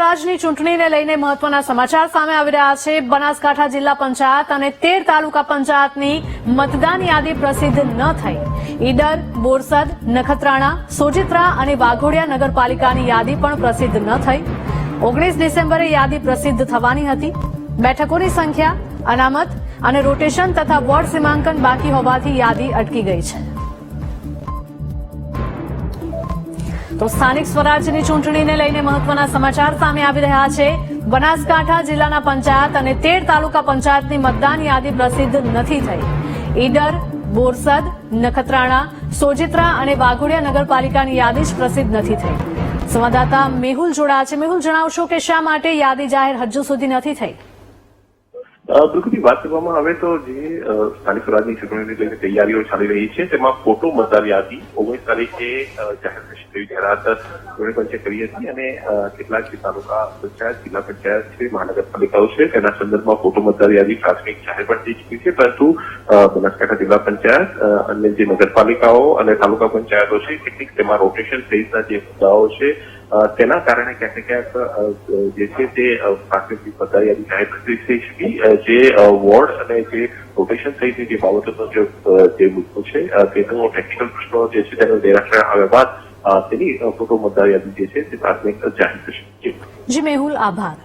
રાજની ચૂંટણીને લઈને મહત્વના સમાચાર સામે આવી રહ્યા છે. બનાસકાંઠા જિલ્લા પંચાયત અને તેર તાલુકા પંચાયતની મતદાન યાદી પ્રસિદ્ધ ન થઈ. ઈડર, બોરસદ, નખત્રાણા, સોજિત્રા અને વાઘોડિયા નગરપાલિકાની યાદી પણ પ્રસિદ્ધ ન થઈ. ઓગણીસ ડિસેમ્બરે યાદી પ્રસિદ્ધ થવાની હતી. બેઠકોની સંખ્યા, અનામત અને રોટેશન તથા વોર્ડ સીમાંકન બાકી હોવાથી યાદી અટકી ગઈ છે. તો સ્થાનિક સ્વરાજ્યની ચૂંટણીને લઈને મહત્વના સમાચાર સામે આવી રહ્યા છે. બનાસકાંઠા જિલ્લાના પંચાયત અને તેર તાલુકા પંચાયતની મતદાન યાદી પ્રસિદ્ધ નથી થઈ. ઈડર, બોરસદ, નખત્રાણા, સોજિત્રા અને વાઘોડિયા નગરપાલિકાની યાદી જ પ્રસિદ્ધ નથી થઈ. સંવાદદાતા મેહુલ જોડાયા છે. મેહુલ, જણાવશો કે શા માટે યાદી જાહેર હજુ સુધી નથી થઈ? બિલકુલથી વાત કરવામાં આવે તો જે સ્થાનિક સ્વરાજની ચૂંટણીને લઈને તૈયારીઓ ચાલી રહી છે, તેમાં ફોટો મતદાર યાદી ઓગણીસ તારીખે જાહેર થશે તેવી જાહેરાત ચૂંટણી પંચે કરી હતી અને કેટલાક જે તાલુકા પંચાયત, જિલ્લા પંચાયત છે, મહાનગરપાલિકાઓ છે, તેના સંદર્ભમાં ફોટો મતદાર યાદી પ્રાથમિક જાહેર પણ થઈ ચૂકી છે, પરંતુ બનાસકાંઠા જિલ્લા પંચાયત અને જે નગરપાલિકાઓ અને તાલુકા પંચાયતો છે, કેટલીક તેમાં રોટેશન સહિતના જે મુદ્દાઓ છે તેના કારણે ક્યાંક ને ક્યાંક જે છે તે પ્રાથમિક જાહેર નથી થઈ શકી જે વોર્ડ અને જે રોટેશન સહિતની જે બાબતોનો જે મુદ્દો છે તેનો ટેકનિકલ પ્રશ્નો જે છે તેનું નિરાકરણ આવ્યા બાદ તેની ફોટો મતદાર યાદી જે છે તે પ્રાથમિક જાહેર થશે. જી, મેહુલ, આભાર